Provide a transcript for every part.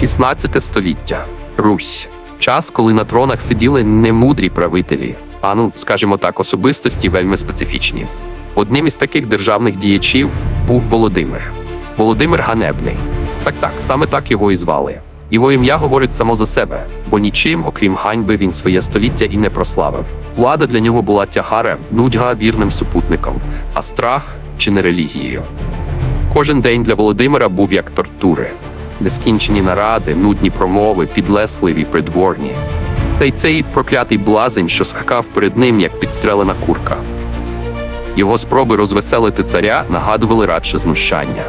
16 століття. Русь. Час, коли на тронах сиділи не мудрі правителі, а ну, скажімо так, особистості вельми специфічні. Одним із таких державних діячів був Володимир. Володимир Ганебний. Так так, саме так його і звали. Його ім'я говорить само за себе, бо нічим, окрім ганьби, він своє століття і не прославив. Влада для нього була тягарем, нудьга вірним супутником, а страх чи не релігією. Кожен день для Володимира був як тортури, нескінчені наради, нудні промови, підлесливі, придворні. Та й цей проклятий блазень, що скакав перед ним, як підстрелена курка. Його спроби розвеселити царя нагадували радше знущання.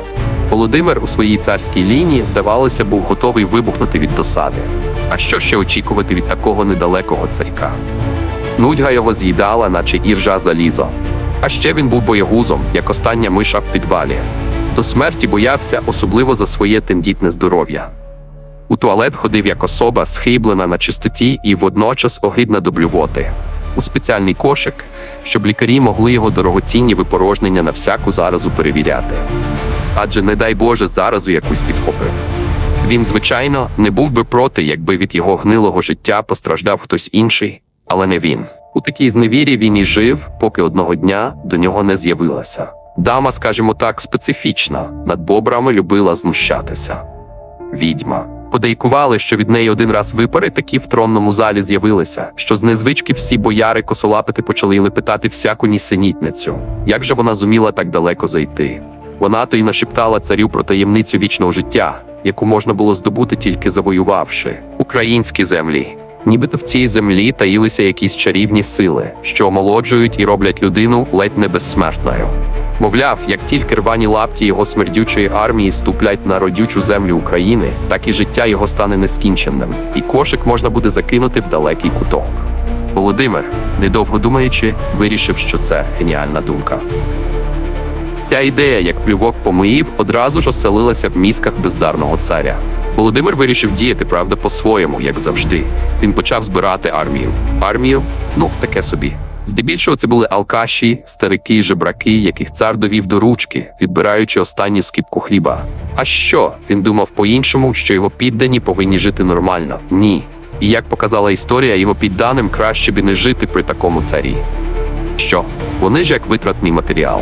Володимир у своїй царській лінії, здавалося, був готовий вибухнути від досади. А що ще очікувати від такого недалекого царька? Нудьга його з'їдала, наче іржа залізо. А ще він був боягузом, як остання миша в підвалі. До смерті боявся, особливо за своє тендітне здоров'я. У туалет ходив як особа, схиблена на чистоті і водночас огидна до блювоти. У спеціальний кошик, щоб лікарі могли його дорогоцінні випорожнення на всяку заразу перевіряти. Адже, не дай Боже, заразу якусь підхопив. Він, звичайно, не був би проти, якби від його гнилого життя постраждав хтось інший, але не він. У такій зневірі він і жив, поки одного дня до нього не з'явилася. Дама, скажімо так, специфічна, над бобрами любила знущатися. Відьма. Подейкували, що від неї один раз випари такі в тронному залі з'явилися, що з незвички всі бояри косолапити почали лепетати всяку нісенітницю. Як же вона зуміла так далеко зайти? Вона то й нашептала царю про таємницю вічного життя, яку можна було здобути тільки завоювавши українські землі. Нібито в цій землі таїлися якісь чарівні сили, що омолоджують і роблять людину ледь не безсмертною. Мовляв, як тільки рвані лапті його смердючої армії ступлять на родючу землю України, так і життя його стане нескінченним, і кошик можна буде закинути в далекий куток. Володимир, недовго думаючи, вирішив, що це геніальна думка. Ця ідея, як плювок помиїв, одразу ж оселилася в мізках бездарного царя. Володимир вирішив діяти, правда, по-своєму, як завжди. Він почав збирати армію. Армію, ну таке собі. Здебільшого це були алкаші, старики, жебраки, яких цар довів до ручки, відбираючи останню скипку хліба. А що? Він думав по-іншому, що його піддані повинні жити нормально. Ні. І як показала історія, його підданим краще б не жити при такому царі. Що? Вони ж як витратний матеріал.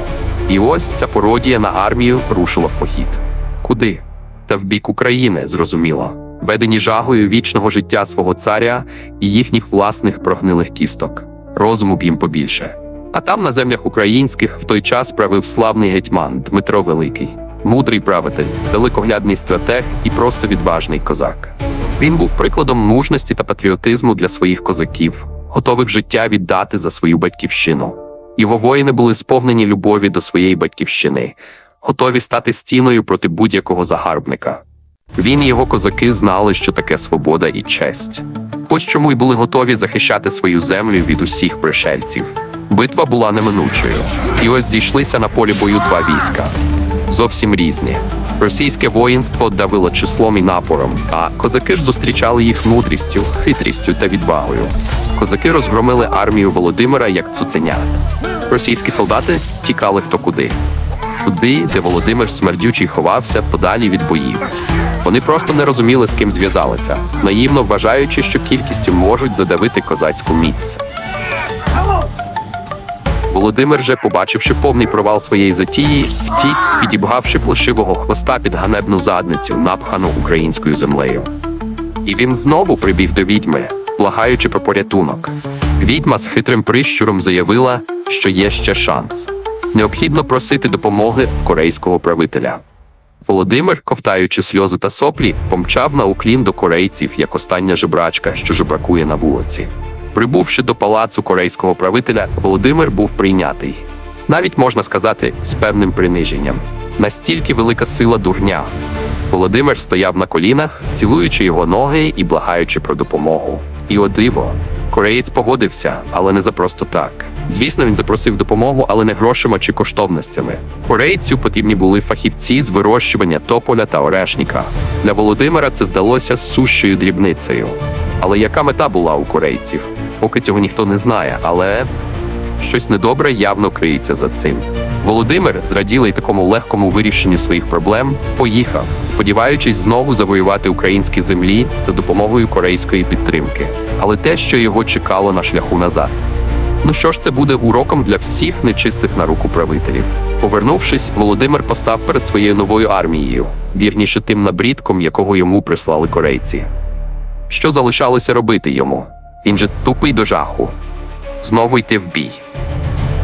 І ось ця пародія на армію рушила в похід. Куди? Та в бік України, зрозуміло, ведені жагою вічного життя свого царя і їхніх власних прогнилих кісток. Розуму б їм побільше. А там, на землях українських, в той час правив славний гетьман Дмитро Великий, мудрий правитель, далекоглядний стратег і просто відважний козак. Він був прикладом мужності та патріотизму для своїх козаків, готових життя віддати за свою батьківщину. Його воїни були сповнені любові до своєї батьківщини, готові стати стіною проти будь-якого загарбника. Він і його козаки знали, що таке свобода і честь. Ось чому й були готові захищати свою землю від усіх пришельців. Битва була неминучою, і ось зійшлися на полі бою два війська. Зовсім різні. Російське воїнство давило числом і напором, а козаки ж зустрічали їх мудрістю, хитрістю та відвагою. Козаки розгромили армію Володимира як цуценят. Російські солдати тікали хто куди. Туди, де Володимир смердючий ховався подалі від боїв. Вони просто не розуміли, з ким зв'язалися, наївно вважаючи, що кількістю можуть задавити козацьку міць. Володимир же, побачивши повний провал своєї затії, втік, підібгавши плешивого хвоста під ганебну задницю, напхану українською землею. І він знову прибіг до відьми, благаючи про порятунок. Відьма з хитрим прищуром заявила, що є ще шанс. Необхідно просити допомоги в корейського правителя. Володимир, ковтаючи сльози та соплі, помчав на уклін до корейців, як остання жебрачка, що жебракує на вулиці. Прибувши до палацу корейського правителя, Володимир був прийнятий. Навіть можна сказати, з певним приниженням. Настільки велика сила дурня. Володимир стояв на колінах, цілуючи його ноги і благаючи про допомогу. І о диво, кореєць погодився, але не за просто так. Звісно, він запросив допомогу, але не грошима чи коштовностями. Корейцю потрібні були фахівці з вирощування тополя та орешника. Для Володимира це здалося сущою дрібницею. Але яка мета була у корейців? Поки цього ніхто не знає, але щось недобре явно криється за цим. Володимир, зраділий такому легкому вирішенню своїх проблем, поїхав, сподіваючись знову завоювати українські землі за допомогою корейської підтримки. Але те, що його чекало на шляху назад. Ну що ж, це буде уроком для всіх нечистих на руку правителів. Повернувшись, Володимир постав перед своєю новою армією, вірніше тим набрідком, якого йому прислали корейці. Що залишалося робити йому? Він же тупий до жаху. Знову йти в бій.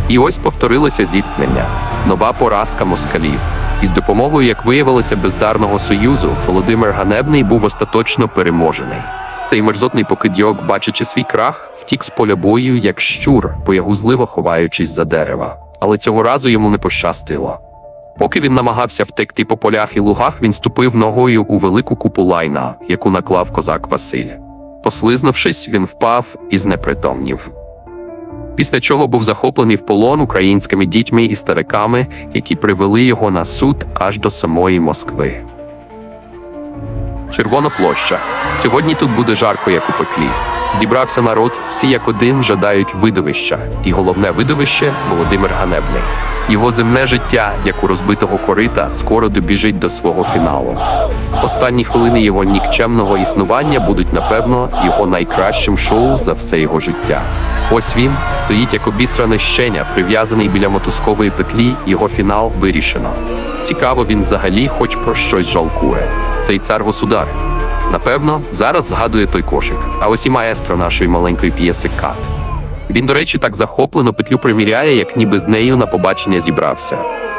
І ось повторилося зіткнення, нова поразка москалів. І з допомогою, як виявилося, бездарного союзу, Володимир Ганебний був остаточно переможений. Цей мерзотний покидьок, бачачи свій крах, втік з поля бою, як щур, боягузливо ховаючись за дерева. Але цього разу йому не пощастило. Поки він намагався втекти по полях і лугах, він ступив ногою у велику купу лайна, яку наклав козак Василь. Послизнувшись, він впав і знепритомнів. Після чого був захоплений в полон українськими дітьми і стариками, які привели його на суд аж до самої Москви. Червона площа. Сьогодні тут буде жарко, як у пеклі. Зібрався народ, всі як один жадають видовища, і головне видовище Володимир Ганебний. Його земне життя, як у розбитого корита, скоро добіжить до свого фіналу. Останні хвилини його нікчемного існування будуть, напевно, його найкращим шоу за все його життя. Ось він стоїть як обісране щеня, прив'язаний біля мотузкової петлі, його фінал вирішено. Цікаво, він взагалі хоч про щось жалкує. Цей цар государ. Напевно, зараз згадує той кошик. А ось і маестро нашої маленької п'єси Кат. Він, до речі, так захоплено петлю приміряє, як ніби з нею на побачення зібрався.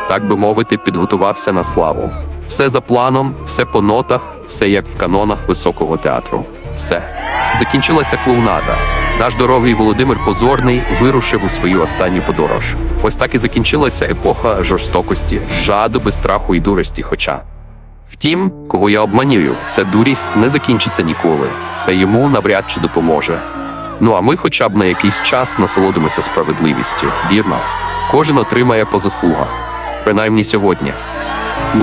Так би мовити, підготувався на славу. Все за планом, все по нотах, все як в канонах високого театру. Все. Закінчилася клоунада. Наш дорогий Володимир Позорний вирушив у свою останню подорож. Ось так і закінчилася епоха жорстокості, жадоби, страху і дурості. Хоча. Втім, кого я обманюю, ця дурість не закінчиться ніколи, та йому навряд чи допоможе. Ну а ми хоча б на якийсь час насолодимося справедливістю, вірно. Кожен отримає по заслугах, принаймні сьогодні.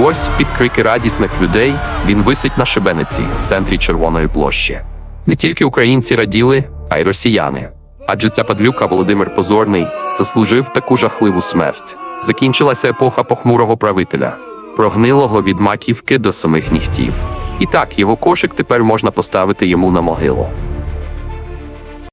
Ось під крики радісних людей він висить на шибениці в центрі Червоної площі. Не тільки українці раділи, а й росіяни. Адже ця падлюка Володимир Позорний заслужив таку жахливу смерть. Закінчилася епоха похмурого правителя, прогнилого від маківки до самих нігтів. І так, його кошик тепер можна поставити йому на могилу.